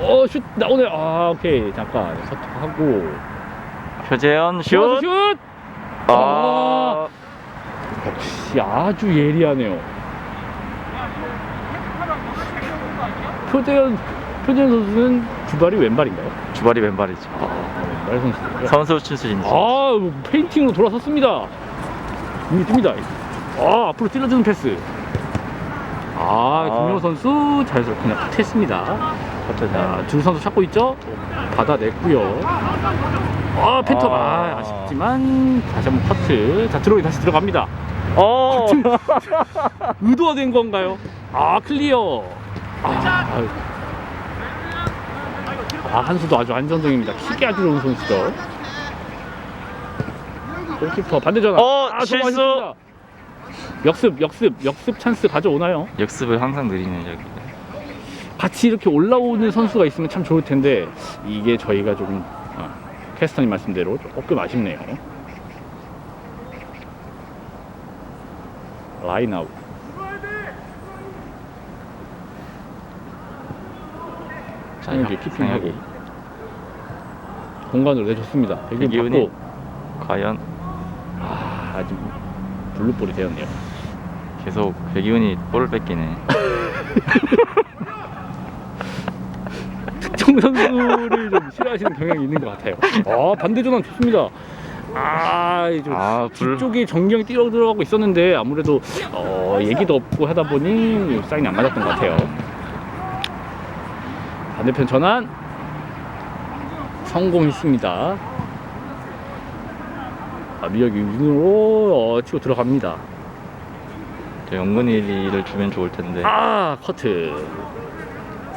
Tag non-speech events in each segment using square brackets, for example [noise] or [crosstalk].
어, 슛 나오네. 아, 오케이. 잠깐. 커트하고. 표재현 슛. 슛! 아. 역시 아주 예리하네요. 표재현, 표재현 선수는 주발이 왼발인가요? 주발이 왼발이죠. 아, 왼발 선수고요. 선수 출신이죠. 아, 뭐 페인팅으로 돌아섰습니다. 이미 뜹니다. 아, 앞으로 찔러주는 패스. 아, 아. 김영호 선수 잘 그냥 컷했습니다. 자, 두 선수 찾고 있죠? 받아냈고요. 아, 펜터가 아. 아, 아쉽지만 다시 한번 커트. 자, 들어오기 다시 들어갑니다. 어. [laughs] 의도화된 건가요? 아, 클리어. 아, 아유. 아, 한수도 아주 안정적입니다. 킥이 아주 좋은 선수죠. 골키퍼 반대 전환. 어, 아, 실수. 수고하셨습니다. 역습, 역습, 역습 찬스 가져오나요? 역습을 항상 느리네 저기. 같이 이렇게 올라오는 선수가 있으면 참 좋을 텐데 이게 저희가 조금 어, 캐스터님 말씀대로 조금 아쉽네요. 라인 아웃. 자, 이제 형, 키핑하고 생각이. 공간으로 내줬습니다. 백윤 받고 과연 아, 아직 블루볼이 되었네요. 계속 백이훈이 볼을 뺏기네. 특정 선수를 좀 싫어하시는 경향이 있는 것 같아요. 아 반대 전환 좋습니다. 아, 좀 아, 불. 정경이 뛰어 들어가고 있었는데 아무래도 어, 얘기도 없고 하다 보니 사인이 안 맞았던 것 같아요. 반대편 전환 성공했습니다. 아, 미역이 윤으로 어, 치고 들어갑니다. 저 영근이를 주면 좋을 텐데. 아 커트.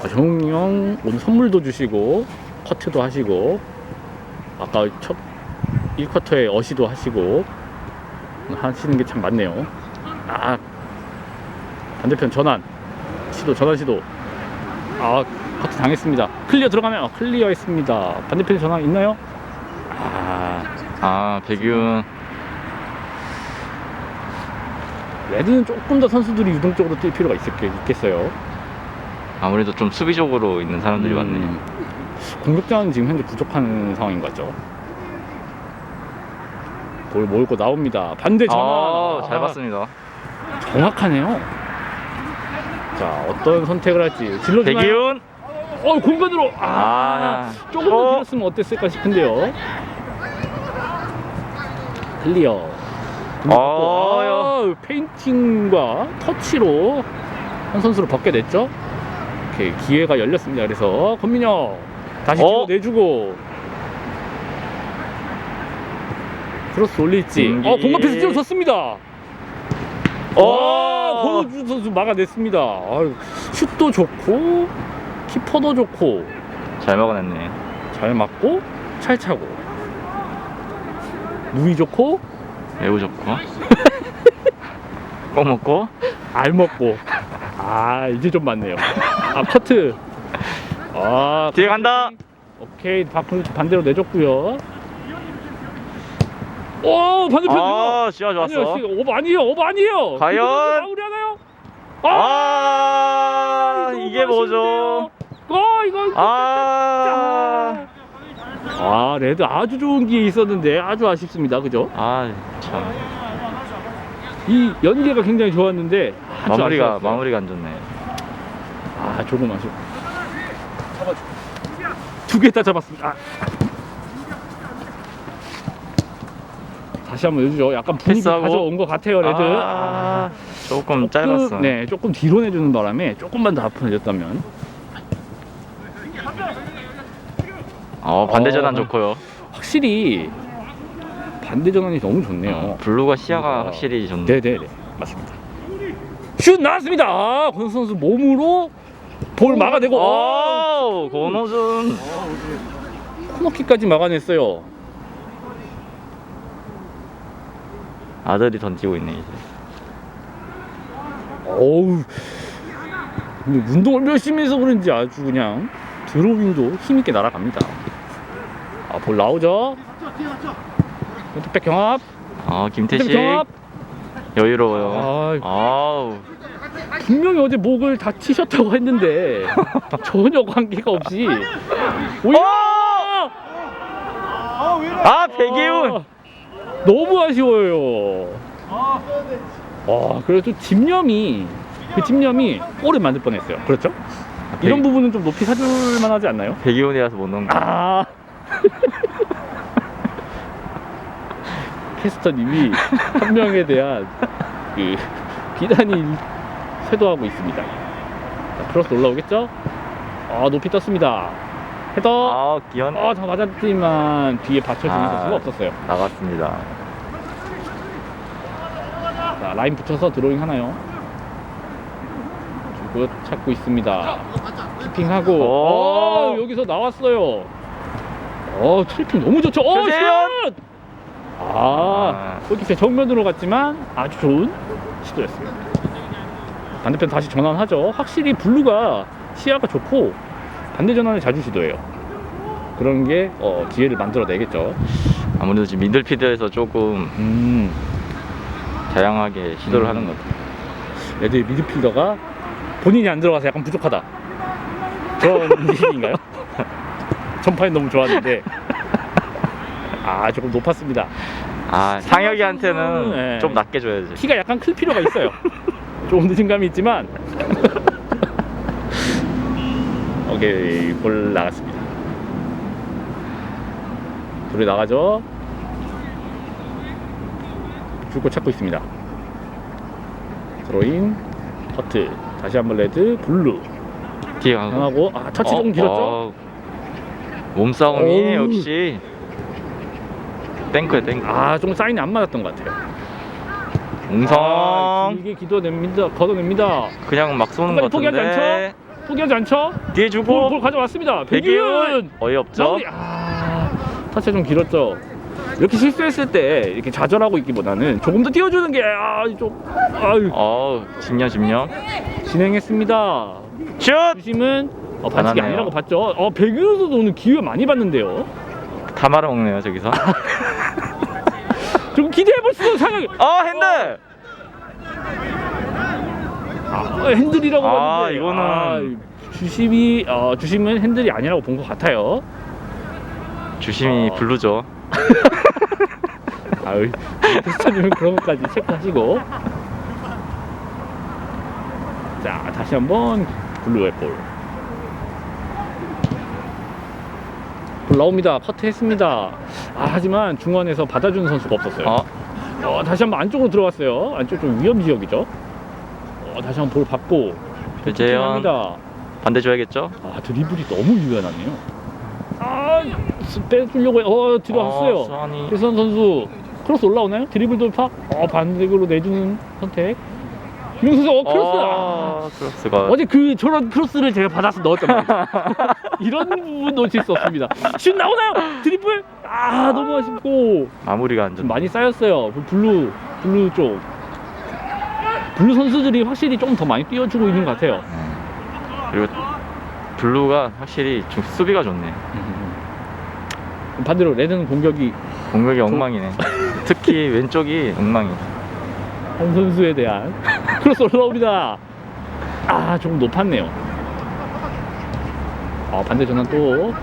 아, 정웅 형 오늘 선물도 주시고 커트도 하시고 아까 첫 1쿼터에 어시도 하시고 하시는 게 참 많네요. 아 반대편 전환 시도 전환 시도 아 커트 당했습니다. 클리어 들어가면 아, 클리어했습니다. 반대편 전환 있나요? 아 아, 백이훈. 레드는 조금 더 선수들이 유동적으로 뛸 필요가 있을, 있겠어요. 아무래도 좀 수비적으로 있는 사람들이 많네. 음, 공격자는 지금 현재 부족한 상황인 거죠. 볼 몰고 나옵니다. 반대 전환. 아, 잘 아, 봤습니다. 정확하네요. 자, 어떤 선택을 할지. 질러주나요? 백이훈. 어, 공간으로. 아, 아, 조금 더 어. 길었으면 어땠을까 싶은데요. 클리어. 어, 아, 페인팅과 터치로 한 선수를 벗게 됐죠. 이렇게 기회가 열렸습니다. 그래서 권민혁 다시 어. 내주고 크로스 올릴지. 김기. 어, 공간 패스 찔러줬습니다. 어. 와, 권호준 선수 막아냈습니다. 아유, 슛도 좋고 키퍼도 좋고 잘 먹어냈네. 잘 맞고 잘 차고 무이 좋고 매우 좋고. [laughs] 꼭 먹고. 알 먹고 아 이제 좀 맞네요 아 커트 아 뒤에 간다. 오케이 바꾸는 반대로 내줬고요 오 반대편 아, 시야 아니요 좋았어. 시- 오버 아니에요 오버 아니에요 과연? 마무리 하나요? 아, 이거 이게 뭐죠? 어 이거 아, 아 레드 아주 좋은 기회 있었는데 아주 아쉽습니다 그죠? 아, 참. 이 연계가 굉장히 좋았는데 아주 마무리가 아쉬웠어요. 마무리가 안 좋네. 아 조금 아쉬워 두개 다 잡았습니다 아. 다시 한번 해주죠 약간 분위기 패스하고. 가져온 것 같아요 레드 아, 조금 짧았어. 네 조금 뒤로 내주는 바람에 조금만 더 앞으로 내줬다면 어, 반대 전환 어. 좋고요. 확실히 반대 전환이 너무 좋네요 블루가 시야가 아. 확실히 좋네. 네네네 맞습니다 슛 나왔습니다 아, 권수 선수 몸으로 볼 막아내고 아, 오, 권호준. 코너킥까지 막아냈어요 아들이 던지고 있네 이제. 어우 근데 운동을 열심히 해서 그런지 아주 그냥 드로잉도 힘있게 날아갑니다 아 볼 나오죠 왼쪽백 경합 아, 김태식 경합 여유로워요. 아 아우, 분명히 어제 목을 다치셨다고 했는데 [laughs] 전혀 관계가 없이 오히려 아 백이훈 아, 너무 아쉬워요. 와, 그래도 집념이 그 집념이 골을 만들 뻔했어요. 그렇죠? 이런 백- 부분은 좀 높이 사줄 만하지 않나요? 백이훈이라서 못거 아. 캐스터님이 한 명에 대한 그 비난이 쇄도하고 있습니다. 자, 크로스 올라오겠죠? 아, 높이 떴습니다. 헤더. 아 기현 아, 다 맞았지만 뒤에 받쳐주는 아. 선수가 없었어요. 나갔습니다 자, 라인 붙여서 드로잉 하나요? 주고 찾고 있습니다. 키핑하고, 오. 어, 여기서 나왔어요. 어, 트래핑 너무 좋죠. 어. 슛! 아, 골키퍼 정면으로 갔지만 아주 좋은 시도였습니다. 반대편 다시 전환하죠. 확실히 블루가 시야가 좋고 반대 전환을 자주 시도해요. 그런 게 어, 기회를 만들어내겠죠. 아무래도 지금 미들피드에서 조금 음. 다양하게 시도를 음. 하는 것 같아요 애들 미드필더가 본인이 안 들어가서 약간 부족하다. 그런 [laughs] 얘기인가요? [laughs] 전파에 너무 좋았는데 아 조금 높았습니다. 아 상혁이한테는 네. 좀 낮게 줘야지 키가 약간 클 필요가 있어요. [laughs] 조금 늦은 감이 있지만 [laughs] 오케이 골 나갔습니다. 둘이 나가죠. 줄고 찾고 있습니다. 드로인 커트 다시 한번 레드 블루 뒤에 가고 하고 아 터치 조금 길었죠. 어, 몸싸움이 어우. 역시 땡크야 땡크 아 좀 사인이 안 맞았던 것 같아요. 웅성 아, 길게 기도냅니다. 걷어냅니다. 그냥 막 쏘는 것 포기하지 같은데 포기하지 않죠? 뒤에 볼, 주고 볼 가져왔습니다. 백이훈 백이훈 어이없죠 마무리. 아, 터치 좀 길었죠. 이렇게 실수했을 때 이렇게 좌절하고 있기보다는 조금 더 띄워주는 게 아, 좀 아유, 어우 집념 집념 진행했습니다. 슛 주심은 어, 반칙이. 아니라고 봤죠. 어, 백이훈도 오늘 기회 많이 봤는데요. 다 말아먹네요 저기서 수 있는 상황이. 어 핸들 아, 핸들이라고 아, 봤는데 이거는- 아, 주심이 어, 주심은 핸들이 아니라고 본 것 같아요. 주심이 어. 블루죠 [laughs] 아유, 캐스터님은 그런 것까지 체크하시고. 자, 다시 한번 블루의 볼. 볼 나옵니다. 커트했습니다. 아, 하지만 중원에서 받아주는 선수가 없었어요. 어 어, 다시 한번 안쪽으로 들어갔어요. 안쪽 좀 위험 지역이죠. 어, 다시 한번 볼 받고. 배재현. 합니다. 반대 줘야겠죠 아, 드리블이 너무 유연하네요. 아, 빼주려고 해. 어, 들어갔어요. 어, 수환이 최선 선수 크로스 올라오나요? 드리블 돌파? 어 반대로 내주는 선택. 김용 선수 어 크로스. 아. 어, 크로스가 어제 그 저런 크로스를 제가 받아서 넣었단 말이에요. [laughs] 이런 부분 놓칠 수 없습니다. 슛 나오나요? 드리블? 아 너무 아쉽고 마무리가 안좀 좋네 많이 쌓였어요. 그 블루 블루 쪽. 블루 선수들이 확실히 조금 더 많이 뛰어주고 있는 것 같아요. 네. 그리고 블루가 확실히 좀 수비가 좋네 반대로 레드는 공격이 공격이 엉망이네 특히 왼쪽이 엉망이 한 선수에 대한 크로스 올라옵니다. 아, 조금 높았네요. 아, 반대 전환 또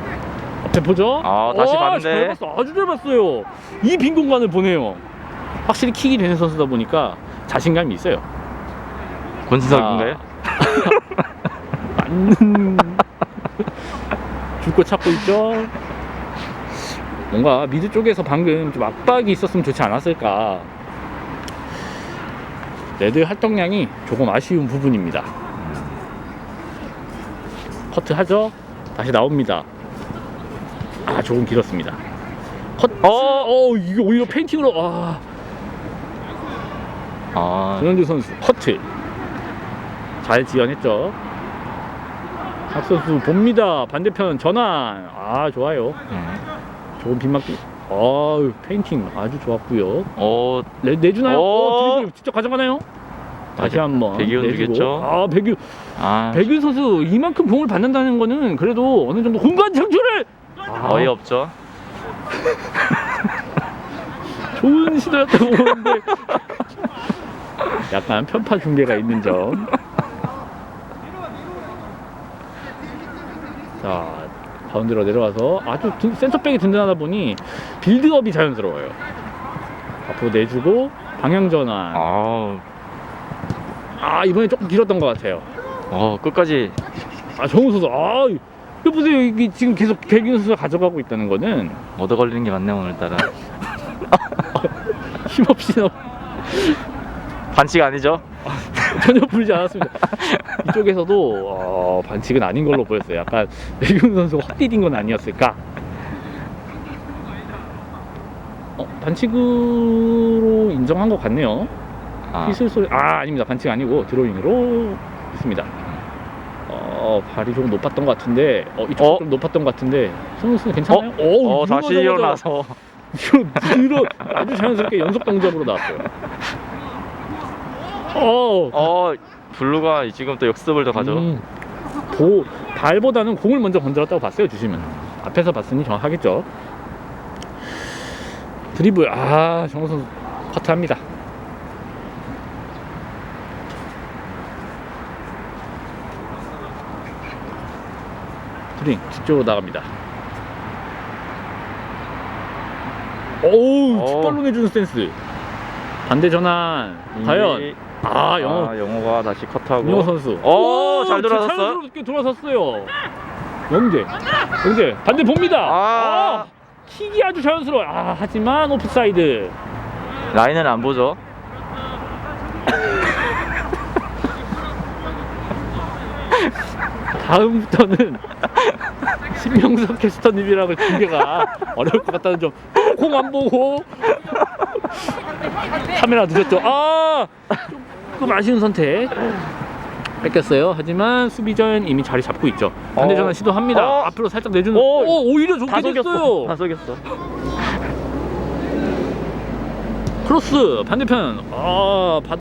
앞에 보죠. 아, 다시 와, 반대. 잘 봤어. 아주 잘 봤어요. 이 빈 공간을 보내요. 확실히 킥이 되는 선수다 보니까 자신감이 있어요. 권순석인가요? [laughs] 맞는 줄거 찾고 있죠. 뭔가 미드 쪽에서 방금 좀 압박이 있었으면 좋지 않았을까. 레드의 활동량이 조금 아쉬운 부분입니다. 커트 하죠. 다시 나옵니다. 아, 조금 길었습니다. 컷. 어, 어, 이게 오히려 페인팅으로. 아, 아 전현주 선수 커트 잘 지연했죠. 박 선수 봅니다. 반대편 전환. 아 좋아요. 네. 좋은 빗막기. 아유 페인팅 아주 좋았고요. 어, 내, 내주나요? 어, 어, 드리블 직접 가져가나요? 다시 한번 백이훈 내주고. 주겠죠? 아 백유 아, 백유 선수 이만큼 공을 받는다는 거는 그래도 어느 정도 공간 창출을 아. 거의 아. 없죠. [laughs] 좋은 시도였다고 보는데 약간 편파 중계가 있는 점. 자 가운데로 내려가서 아주 든- 센터백이 든든하다 보니 빌드업이 자연스러워요. 앞으로 내주고 방향 전환. 아, 아 이번에 조금 길었던 것 같아요. 어, 끝까지 아 정우 선수 아 이거 보세요 이게 지금 계속 백윤 선수가 가져가고 있다는 거는 얻어 걸리는 게 많네 오늘따라. [laughs] 힘없이 너 반칙 아니죠? [laughs] 전혀 불지 않았습니다. 이쪽에서도 어, 반칙은 아닌 걸로 보였어요. 약간 백윤 선수가 헛디딘 건 아니었을까? 어, 반칙으로 인정한 것 같네요. 아, 휘슬 소리 아 아닙니다 반칙 아니고 드로잉으로 있습니다. 어 발이 조금 높았던 것 같은데 어 이쪽 어? 좀 높았던 것 같은데 손흥민 괜찮아요? 어, 오, 다시 일어나서. [laughs] 이거 아주 자연스럽게 연속 동작으로 나왔어요. 어, 어, 블루가 지금 또 역습을 더 가져. 음, 보, 발보다는 공을 먼저 건드렸다고 봤어요 주시면 앞에서 봤으니 정확하겠죠. 드리블 아 정우 선수 커트합니다. 드링 뒤쪽으로 나갑니다. 오우 오. 축발로 내주는 센스. 반대 전환 과연 이- 아 영어 아, 영호가 다시 컷하고. 윤호 선수. 오, 잘 돌아섰어요. 자연스럽게 돌아섰어요. 영재, 영재 반대 봅니다. 아. 킥이 아주 자연스러워. 아 하지만 오프사이드. 라인은 안 보죠. [laughs] 다음부터는 신명석 캐스터님이랑 중계가 어려울 것 같다는 점. 공안 보고 카메라 늦었죠. 아 조금 아쉬운 선택. 뺏겼어요. 하지만 수비전 이미 자리 잡고 있죠. 반대 전환 어. 시도합니다. 어. 앞으로 살짝 내주는. 어. 오, 오히려 좋게 다 속였어. 됐어요. 다 속였어. 크로스 반대편 아 받,